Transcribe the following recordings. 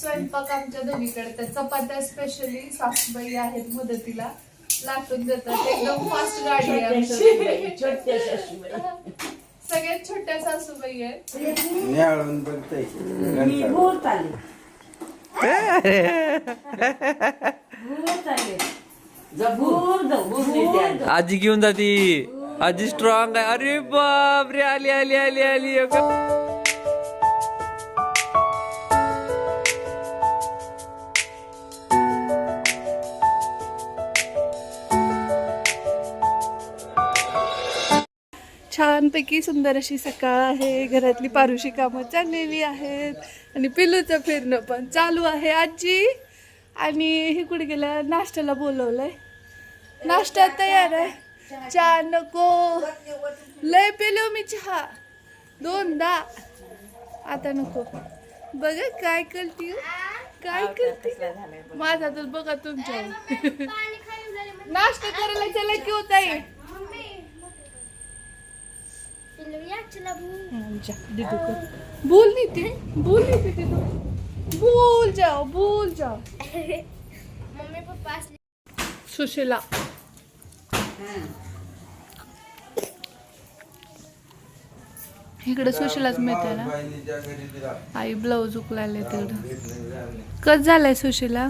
स्वयंपाक आमच्या दोघीकडे तर चपात्या स्पेशली सासूबाई आहेत मदतीला. लाटून देतात. एकदम फास्ट गाडी आहे आमची. छोट्या सासूबाई सगळ्यात छोट्या सासूबाई आहेत. न्याळून बघताय. मी भूत आले. भूत आले. जबूर जबूर आजी घेऊन जाती. आजी स्ट्रॉंग आहे. अरे बाप रे आली आली आली आली. अगं. छानपैकी सुंदर अशी सकाळ आहे. घरातली पारुशी कामं चाललेली आहेत. आणि पिल्लूचं फिरणं पण चालू आहे आजी. आणि हे कुठे गेलं? नाश्त्याला बोलवलंय. नाश्ता तयार आहे. चहा नको. लय पिलो मी चहा. दोनदा. आता नको. बघा काय करते काय करते? माझा तर बघा तुमच्या. नाश्ता करायला चला की होत आहे आमच्या दीदू को बोल नहीं थे बोल नहीं थे दीदू भूल जाओ भूल जाओ मम्मी पापा सुशीला. इकडे सुशीलाच मिळते ना? आई ब्लाऊज उकलायला तिकडं. कस झालाय सुशीला?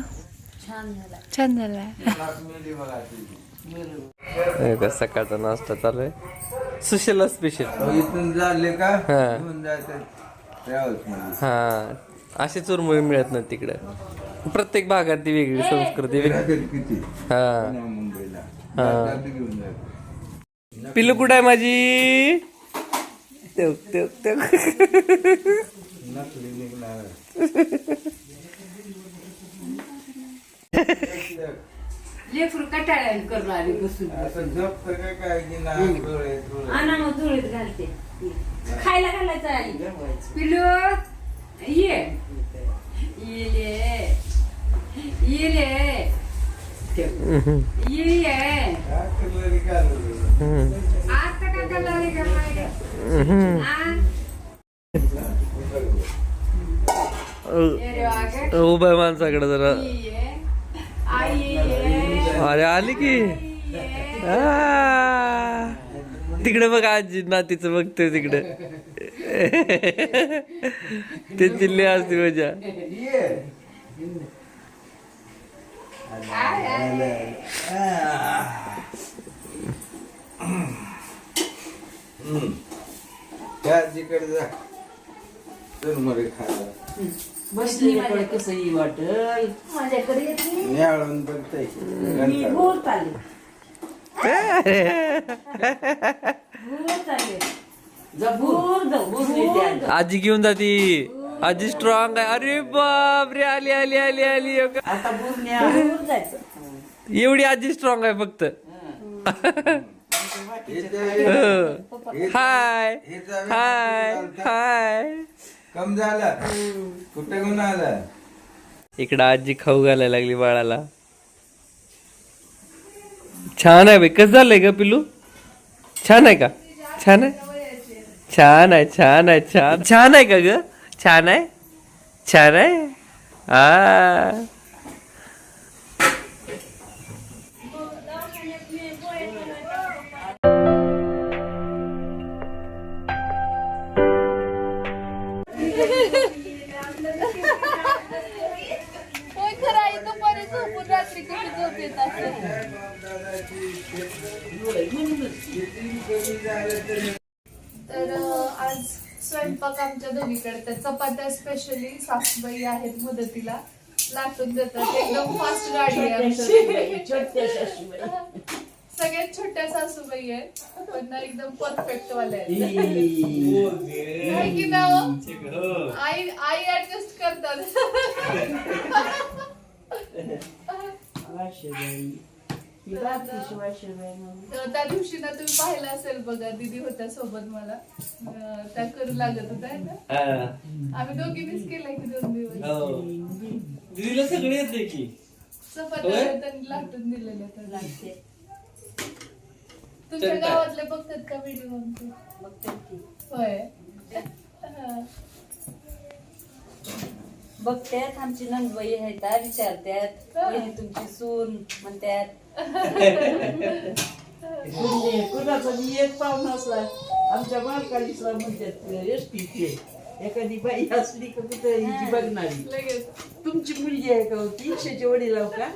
छान झाला छान झालाय सकाळचा नाश्ता चालू आहे? सुशीला स्पेशल इथून झाले का? हा. घेऊन जायचं. हा. अशी चुरमुळी मिळत नाही तिकडं. प्रत्येक भागात ती वेगळी संस्कृती वेगळी. किती? हा. पुण्या, मुंबईला. हा. जातात ते घेऊन जायचं. पिल्लू कुठं आहे माझी? तेव तेव तेव नकली निघणार. लेकरू कटाळ्याने करून आली बसून असं काय नाही डोळे आणा मग धुळीत घालते. खायला घालायचं आई पिलू ये. येले येले ये कलर? आता का कलाली का मागे आ? ये रे वागे. उभ्या माणसाकडे जरा. अरे आली की. तिकडे बघ आजी नातीचं बघते तिकडे. ते चिल्ले असते मजा ये. आजीकडे जा. मरे खायला. बसली माझ्या कसं वाटल. माझ्याकडे येत नाही. न्याळून बघताय. मी भूत आले भूत आले जबूर जबूर आजी घेऊन जाती. आजी स्ट्रॉंग आहे. अरे बाप रे आली आली आली आली. अगं. आता बुरण्या भूर जायचं. एवढी आजी स्ट्रॉंग आहे फक्त. हाय. हाय. हाय. कम झालं. कुठे घेऊन आलं इकडं आजी खाऊ घालायला लागली बाळाला. छान आहे बाई. कसं झालंय ग पिलू छान आहे का? छान आहे? छान आहे छान आहे छान. छान आहे का ग? छान आहे? छान आहे? आ. तर आज स्वयंपाक आमच्या दोघीकडे. चपात्या स्पेशली सासूबाई आहेत मदतीला. लाटून देतात. एकदम फास्ट गाडी आहे सगळ्यात छोट्या सासूबाई आहेत पण ना एकदम परफेक्ट वाल्या आहेत. आहे की ना हो? आई आई ऍडजस्ट करतात. त्या दिवशी ना तुम्ही पाहिलं असेल बघा दीदी होत्या सोबत मला. अं, त्या करू लागत होत्या है ना? आम्ही दोघींनीच केलं की दोन दिवस. दिदीला सगळे येते की. चपात्या त्यांनी लाटून दिलेल्या तुमच्या गावातले बघतात का व्हिडिओ आमचे? होय. हा. बघत्यात आमची नंदबाई आ, विचारत्यात वहिनी तुमची सून म्हणत्यात. म्हणजे कुणाचा बी एक पाहुणा असला आमच्या मालकालीसला म्हणतात एस टी एखादी बाई असली का कुठे हिची बघणारी. लगेच. तुमची मुलगी आहे का हो? तीनशेची वडील आहो का?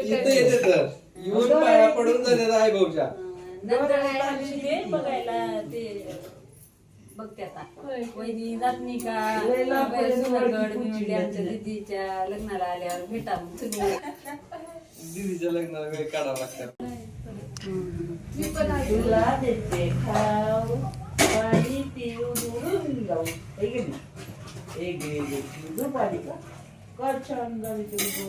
इथे येते तर येऊन पाया पडून जाते आई भाऊच्या. नंतर आमची ते बघायला ते बघत्यात आ. होय. वहिनी जात नाही का लय आमच्या. दिदीच्या लग्नाला आल्यावर भेटा मग तुम्ही दीदीच्या लग्नाला वेळ काढावं लागतं मी पण आहे तुला देते खाऊ पाणी जाऊ हे घे ना. हे घे, घे. झोप आली का कर छान तुझी.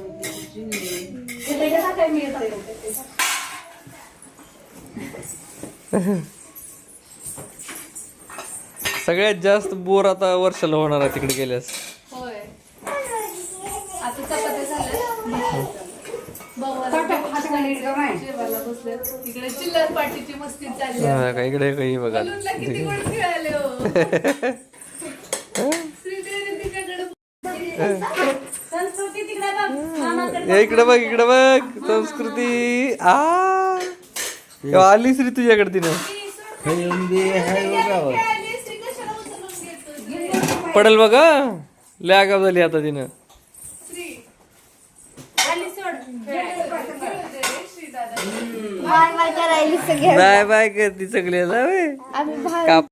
सगळ्यात जास्त बोर आता वर्षाला होणार आहे तिकडे गेल्यास. होय. आता चपात्या झाल्या जेवायला बसले तिकडे चिल्लर पार्टीची मस्ती चालली आहे. हा, का इकडे काही बघा. बलूनला किती गोड खेळाले हो. श्रीदेवी तिकडे संस्कृती तिकडे बघ. मामाकडे या इकडे बघ इकडे बघ. संस्कृती. आ. तेव्हा आलीस रे तुझ्याकडे तिनं. आहे बघावं खेळाली पडेल बघा लय आगाव झाली आता तिनं. बाय बाय करायली सगळे बाय बाय करती जावे आम्ही काप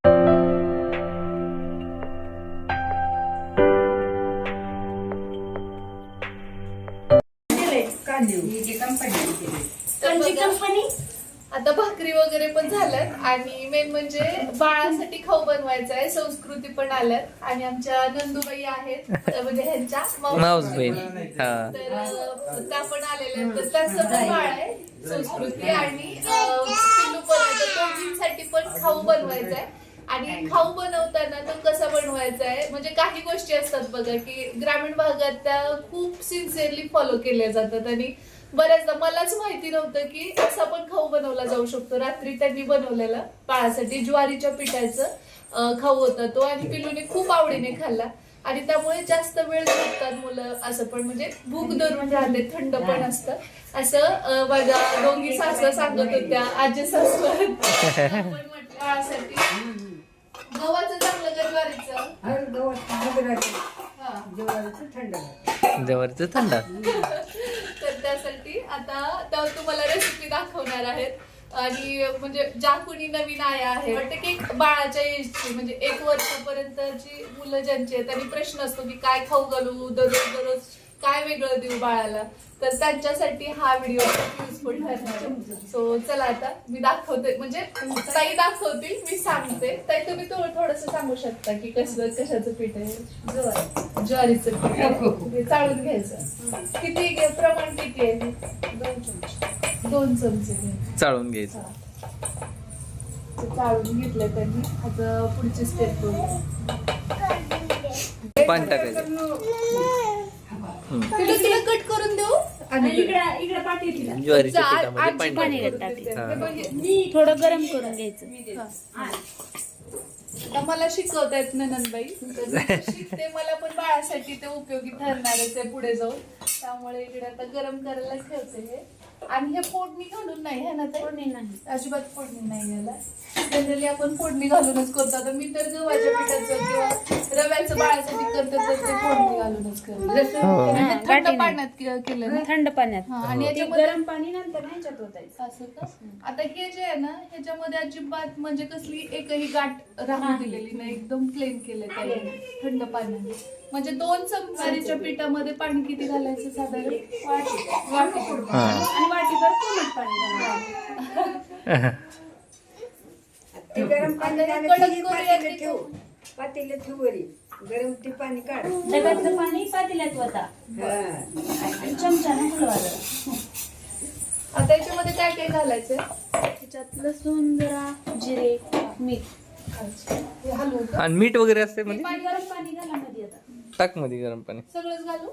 कंपनी कंपनी आता भाकरी वगैरे पण झाल्यात आणि मेन म्हणजे बाळासाठी खाऊ बनवायचा आहे संस्कृती पण आल्यात. आणि आमच्या नंदुबाई आहेत म्हणजे ह्यांच्या माऊस बहीण हा. तर त्या पण आलेल्या आहेत. तर त्यांचं पण बाळ आहे संस्कृती आणि अं, पिल्लू पण आहे. तर दोघींसाठी पण खाऊ बनवायचा आहे. आणि खाऊ बनवताना तो कसा बनवायचा आहे? म्हणजे काही गोष्टी असतात बघा की ग्रामीण भागात त्या खूप सिन्सिअरली फॉलो केल्या जातात. आणि बऱ्याचदा मलाच माहिती नव्हतं की असा पण खाऊ बनवला जाऊ शकतो. रात्री त्यांनी बनवलेला बाळासाठी ज्वारीच्या पिठाचं खाऊ होता तो आणि पिल्लूने खूप आवडीने खाल्ला. आणि त्यामुळे जास्त वेळ झोपतात मुलं असं पण म्हणजे भूक धरून राहते थंड पण असतं. असं माझ्या दोघी सासू सांगत होत्या आजी सासू बाळासाठी गव्हाचं चांगलं हा. जवळच थंडा. तर त्यासाठी आता त्या तुम्हाला रेसिपी दाखवणार आहेत. आणि म्हणजे ज्या कोणी नवीन आया आहेत वाटतं की एक बाळाच्या एजची म्हणजे एक वर्षापर्यंतची मुलं ज्यांची आहेत त्यांनी प्रश्न असतो की काय खाऊ घालू दररोज दररोज काय वेगळं देऊ बाळाला? तर त्यांच्यासाठी हा व्हिडिओ युजफुल ठरणार सो चला आता मी दाखवते. म्हणजे ताई दाखवतील मी सांगते. ताई तुम्ही थोडस सांगू शकता की कसं कशाचं पीठ आहे? ज्वारीचं. पीठ. हे चाळून घ्यायचं. किती प्रमाण किती आहे? दोन चमचे. दोन चमचे चाळून घ्यायचं. चाळून घेतलं त्यांनी. आता पुढची स्टेप पाणी टाकायचं. तुला तुला कट करून देऊ आणि इकडे इकडे पाठी तिला. ज्वारीच्या जा- पिठामध्ये आजी पाणी. हे. बघ, हे- थोडं गरम करून घ्यायचं. आता मला शिकवता येत नंदबाई तर शिकते मला पण बाळासाठी ते उपयोगी ठरणारच आहे पुढे जाऊन. त्यामुळे इकडे आता गरम करायला ठेवते हे. आणि हे फोडणी घालून नाही है ना ते फोडणी नाही. अजिबात फोडणी नाही याला. जनरली आपण फोडणी घालूनच करतो. आता मी तर गव्हाच्या पिठाचं किंवा रव्याचं बाळासाठी करते तर ते फोडणी घालूनच करते. हो. थंड. पाण्यात केलं ना. थंड पाण्यात. आणि याच्यामध्ये गरम पाणी नंतर नाही ह्याच्यात ओतायचं. असं का? आता हे जे आहे ना ह्याच्यामध्ये अजिबात म्हणजे कसली एकही गाठ राहून दिलेली नाही. एकदम प्लेन केलं त्याने. थंड पाण्याने. म्हणजे दोन चमचारीच्या पिठामध्ये पाणी किती घालायचं साधारण? वाटी. वाटी आणि वाटीभर कोमट पाणी घालायचं. ते गरम पाणी झालं कडक की करूया पातेलं की ठेव. पातेलं ठेव वरी. गरम ते पाणी काढ. डब्यातलं पाणी पातेल्यात होता हा. आणि चमच्यानं हलवायचं आता याच्यामध्ये काय काय घालायचं? त्याच्यात लसूण जरा जिरे मीठ. हे आणि मीठ वगैरे असते पाणी गरम पाणी घाला. टाकमध्ये गरम पाणी सगळंच घालू?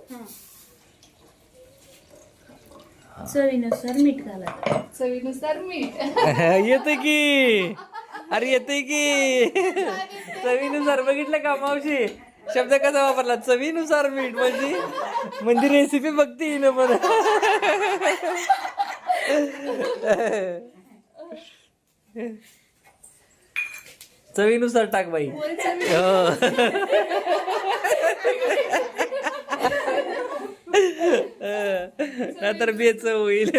चवीनुसार मीठ घाला. चवीनुसार मीठ. येते की? अरे येते की? चवीनुसार बघितलं का मावशी? शब्द कसा वापरला? चवीनुसार मीठ म्हणजे? म्हणजे रेसिपी बघते ना पण. चवीनुसार टाक बाई. हो. नंतर बेचव होईल.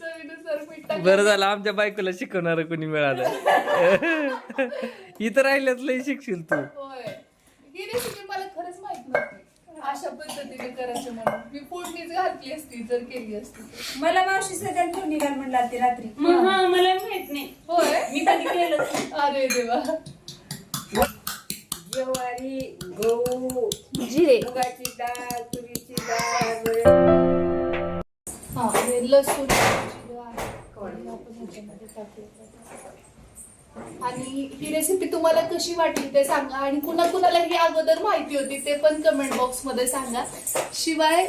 चवीनुसार मीठ टाक. बरं झालं आमच्या बायकोला शिकवणार कोणी मिळालं. इथं राहिल्यात लय शिकशील तू. होय. ही रेसिपी मला खरंच माहीत नव्हती. अशा पद्धतीने करायचं म्हणून. मी फोडणीच घातली असती जर केली असती. तर. मला मावशी निघाल म्हणला ती रात्री. मग हा मला माहीत नाही. होय? मी कधी नाही. अरे देवा. ज्वारी गहू जिरे. मुगाची डाळ तुरीची डाळ. हा हे लसूण. आणि ही रेसिपी तुम्हाला कशी वाटली ते सांगा. आणि कुणा कुणाला ही अगोदर माहिती होती ते पण कमेंट बॉक्समध्ये सांगा. शिवाय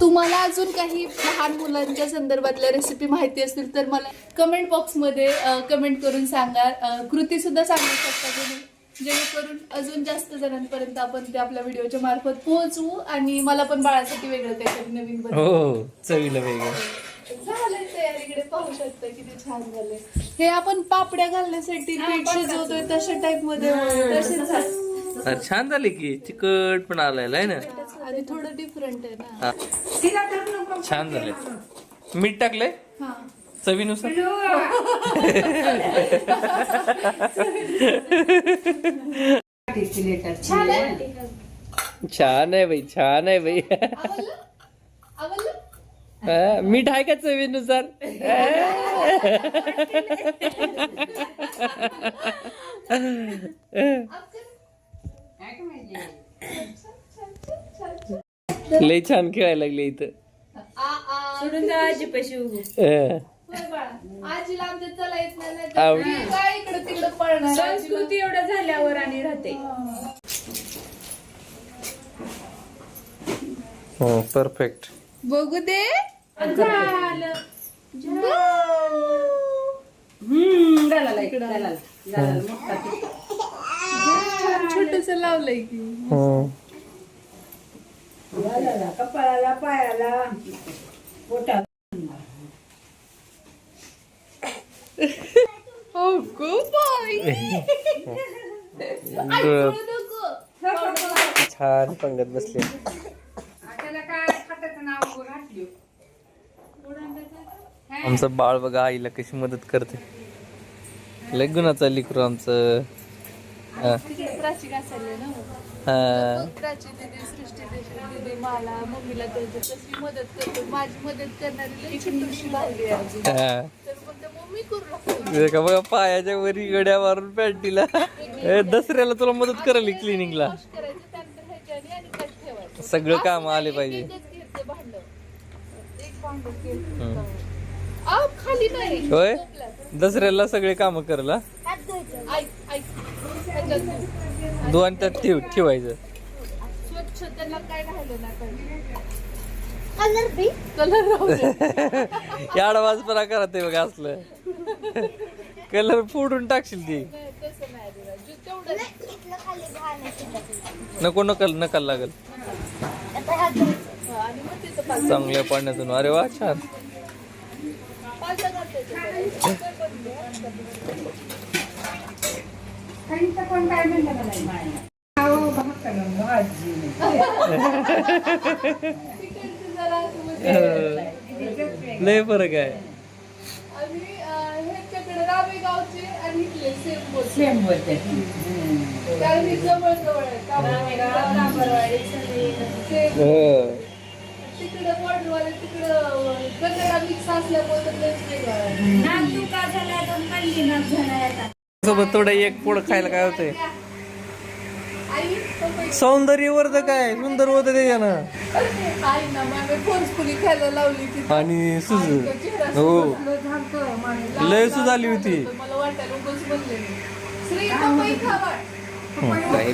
तुम्हाला अजून काही लहान मुलांच्या संदर्भातल्या रेसिपी माहिती असतील तर मला कमेंट बॉक्समध्ये कमेंट करून सांगा. कृती सुद्धा सांगू शकता तुम्ही. जेणेकरून अजून जास्त जणांपर्यंत आपण ते आपल्या व्हिडिओच्या मार्फत पोहोचवू आणि मला पण बाळासाठी वेगळं काहीतरी नवीन बनवू. हो चवीला वेगळं. झालंय तयार इकडे पाहू शकता किती छान झाले हे आपण पापड्या घालण्यासाठी पीठ शिजवतोय तशा टाइपमध्ये तसेच झाले. अरे छान झाली की चिकट पण आलाय है ना? आणि थोडं डिफरंट आहे ना. हा. तिला तर नको. छान झाले मीठ टाकलंय? हा. चवीनुसार. छान आहे छान आहे बाई छान आहे बाई. मीठ आहे का चवीनुसार? लय छान खेळायला लागले इथं. आ आ सोडून जा आजी पैसे आजीला आमच्या चला येत नाही नाही आवड. तर ती काय इकडे तिकडे पळणार. आजीला. संस्कृती एवढं झाल्यावर आणि राहते. हो. परफेक्ट बघू दे. झालं. हम्म घालायला मोठा ते. छोटस लावलंय की. गालाला, कपाळाला पायाला. पोटात हो गो बाई छान पंगत बसले. आमचं बाळ बघा आईला कशी मदत करते. लय गुणाचा लिकरू आमचं. बघा पायाच्या वरी गड्या मारून पॅन्टीला. दसऱ्याला तुला मदत करायला क्लिनिंगला सगळं काम आले पाहिजे. होय. दसऱ्याला सगळे काम करला दोन त्यात ठेव ठेवायचं. स्वच्छ त्याला काय राहिलं नाही पाहिजे कलर राहू दे. याडवाजपणा करा ते बघा असलं. कलर फोडून टाकशील ती. नको नकल नकल लागल. हा, चांगल्या पाण्यातून. अरे वा छान. कोण काय म्हणलं मला माया. अहो, भाकरं, भाजी. तिकडचं जरा असं म्हणजे लय फरक आहे सेम बोलते. हे. हो. तिकडं बॉर्डरवाले तिकडं कन्नडा मिक्स असल्यामुळे सोबत थोडं एक पोड खायला काय होतंय? सौंदर्यवर्धक आहे सुंदर होत त्याच्यानं आणि सुज हो. लय सुजाली झालं होती. काय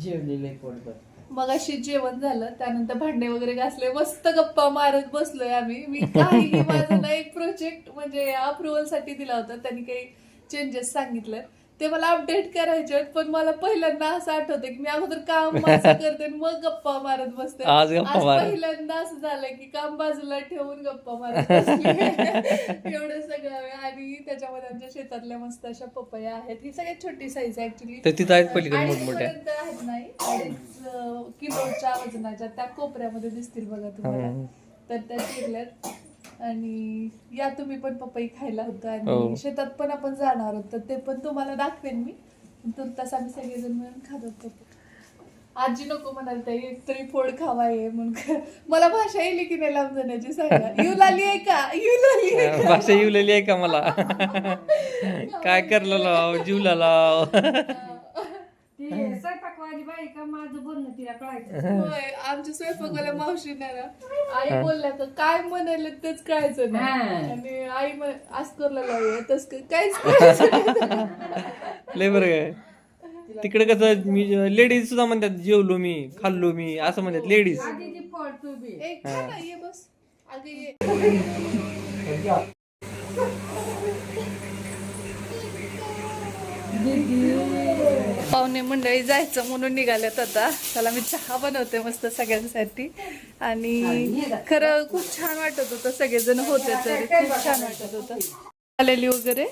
जेवलेले पोटभर मग अशी जेवण झालं त्यानंतर भांडे वगैरे घासले मस्त गप्पा मारत बसलोय आम्ही. मी काही माझा ना एक प्रोजेक्ट म्हणजे अप्रुव्हलसाठी दिला होता त्यांनी काही चेंजेस सांगितलं ते मला अपडेट करायचे आहेत, पण मला पहिल्यांदा असं आठवतं की मी अगोदर काम माझं करते आणि मग गप्पा मारत बसते. आज गप्पा मारत. पहिल्यांदा असं झालं की काम बाजूला ठेवून गप्पा मारत बसले. एवढं सगळं आणि त्याच्यामध्ये आमच्या शेतातल्या मस्त अशा पपया आहेत. ही सगळ्यात छोटी साईज आहे ऍक्च्युली तर तिथं आहेत पलीकडे मोठमोठ्या. आहेत नाही. अडीच, अं, किलोच्या वजनाच्या. त्या कोपऱ्यामध्ये दिसतील बघा तुम्हाला. तर त्या चिरल्यात आणि या तुम्ही पण पपई खायला होतं आणि हो. शेतात पण आपण जाणार आहोत तर ते पण तुम्हाला दाखवेन मी. तुर्तास आम्ही सगळेजण मिळून खात होतो. आजी नको म्हणाल ते एक तरी फोड खावा ये म्हणून. मला भाषा येईल की नाही लांब जाण्याची सांगा. येऊ लागली आहे का? येऊ लागली आहे का? भाषा येऊलेली आहे का मला? काय करला लाव जीवला लाव स्वयंपाकवाली बाई का माझं बोलणं तिला कळायचं. होय आमच्या स्वयंपाकाला मावशी ना. आई बोलल्या तर काय म्हणाले तेच कळायचं नाही. आणि आई आस्करला लावूया तस काहीच कळायचं नाही. लय बरं काय तिकडे कसं मी लेडीज सुद्धा म्हणतात जेवलो मी खाल्लो मी असं म्हणतात लेडीज. आधीची फळ तू बी. एक खा ना, ये बस. अगं ये. पाहुणे मंडळी जायचं म्हणून निघाल्यात आता. त्याला मी चहा बनवते मस्त सगळ्यांसाठी. आणि खरं खूप छान वाटत होतं सगळेजण होते तर खूप छान वाटत होतं. आलेली वगैरे?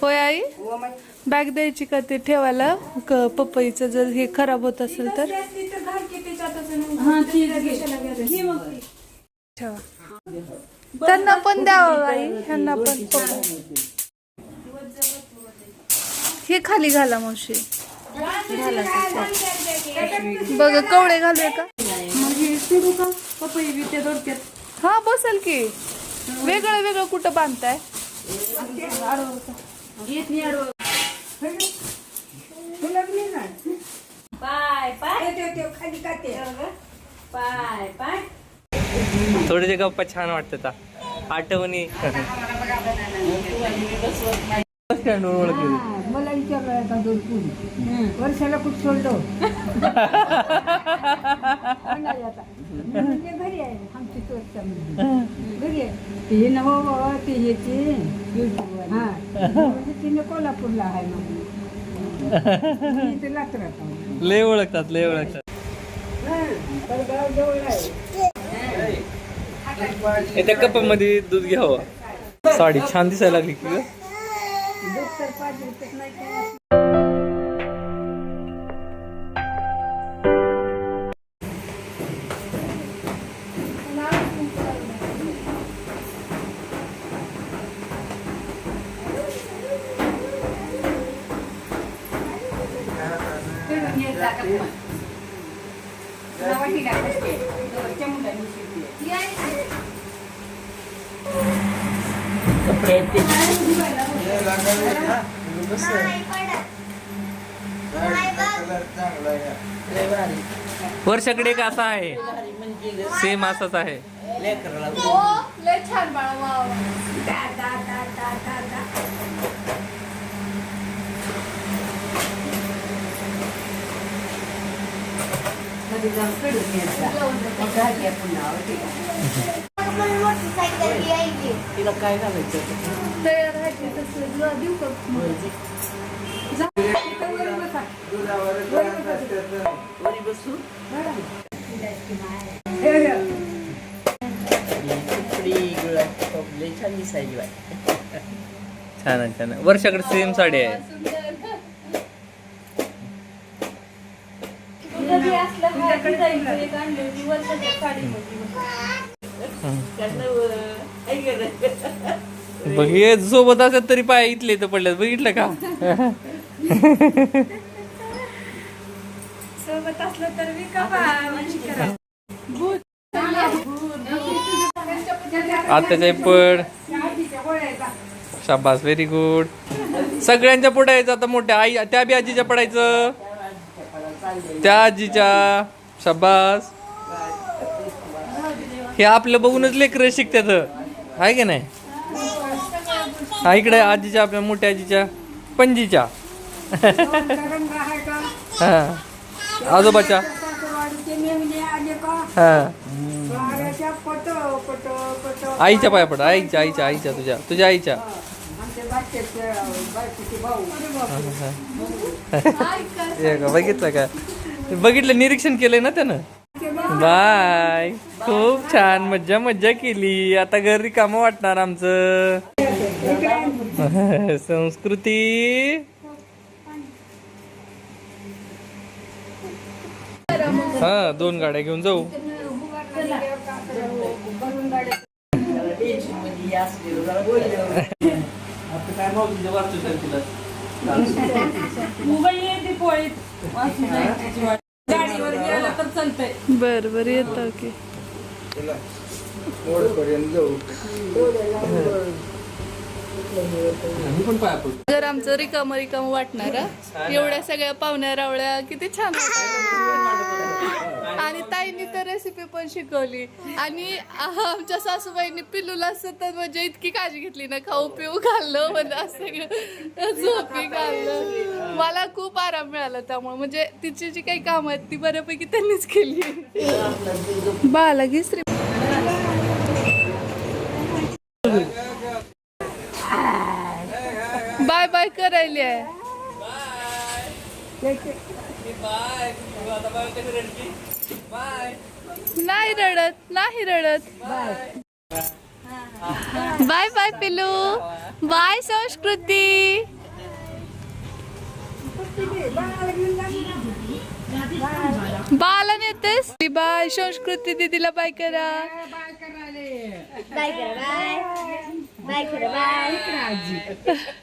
होय आई? बॅग द्यायची का ते ठेवायला? क- पपईचं जर हे खराब होत असेल तर? ठेवा. त्यांना पण द्यावं आई. ह्यांना पण पपई. हे खाली घाला मावशी. बघ कवडे घालूया का? हा बसेल की. वेगळं वेगळं कुठं बांधताय? थोडेसे गप्पा छान वाटतात आता. आठवणी. मला विचारलं आता दोन पुरी. वर्षाला कुठ सोडलो म्हणाले आता. मी म्हणते घरी आहे आमची चोरच्यामध्ये. घरी आहे. ते नव ते ह्याचे हा. म्हणजे तिने कोल्हापूरला आहे म्हणून. लय ओळखतात लय ओळखतात. हा, त्या कपामध्ये दूध घ्यावं. साडी छान दिसायला लागली की तर पाच रुपये नाही जा. मग घालते पुन्हा वाटी टाकायची. तिला काय घालायचं? वरी बसू छान दिसायची छान आहे छान आहे. वर्षाकडे सेम साडी आहे. बघ हे सोबत असत तरी पाय इथले तर पडल्यात बघितलं का? असलं तर मी का बा आताच्या पड. शाबास व्हेरी गुड सगळ्यांच्या पुढे यायचं आता मोठ्या आई त्या बी आजीच्या पडायचं. त्या आजीच्या. शाबास. हे आपलं बघूनच लेकर शिकतात. आहे की नाही? हा इकडे आजीच्या आपल्या मोठ्या आजीच्या पणजीच्या. का हा. आजोबाच्या? हा. आईच्या पाया पड आईच्या आईच्या आईच्या तुझ्या तुझ्या आईच्या. बघितलं का? बघितलं निरीक्षण केलंय ना त्यानं? बाय. खूप छान मज्जा मज्जा केली. आता घरी कामं वाटणार आमचं. संस्कृती हा दोन गाड्या घेऊन जाऊ टेन्शनमध्ये हे असलेलं जरा बोलल्यावर आता काय भाऊ तुझ्या वाचू मुंबई येते पोळीत वाचून जायची हा दोन गाड्या घेऊन जाऊ. बर बर येत की. जर आमचं रिकाम रिकाम वाटणार हा. एवढ्या सगळ्या पाहुण्या रावळ्या किती छान वाटत आणि ताईंनी तर रेसिपी पण शिकवली. आणि आमच्या सासूबाईंनी पिलूला सतत म्हणजे इतकी काळजी घेतली ना खाऊ पिऊ घाललं म्हणजे असं झोपी घाललं. मला खूप आराम मिळाला त्यामुळे. म्हणजे तिची जी काही कामं आहेत ती बऱ्यापैकी त्यांनीच केली. बाला घिसरी श्री बाय बाय करायली आहे. नाही रडत नाही रडत. बाय बाय पिलू बाय संस्कृती. बाला नेतेस? बाय संस्कृती दीदीला बाय करा. बाय करा बाय. बाय करा बाय.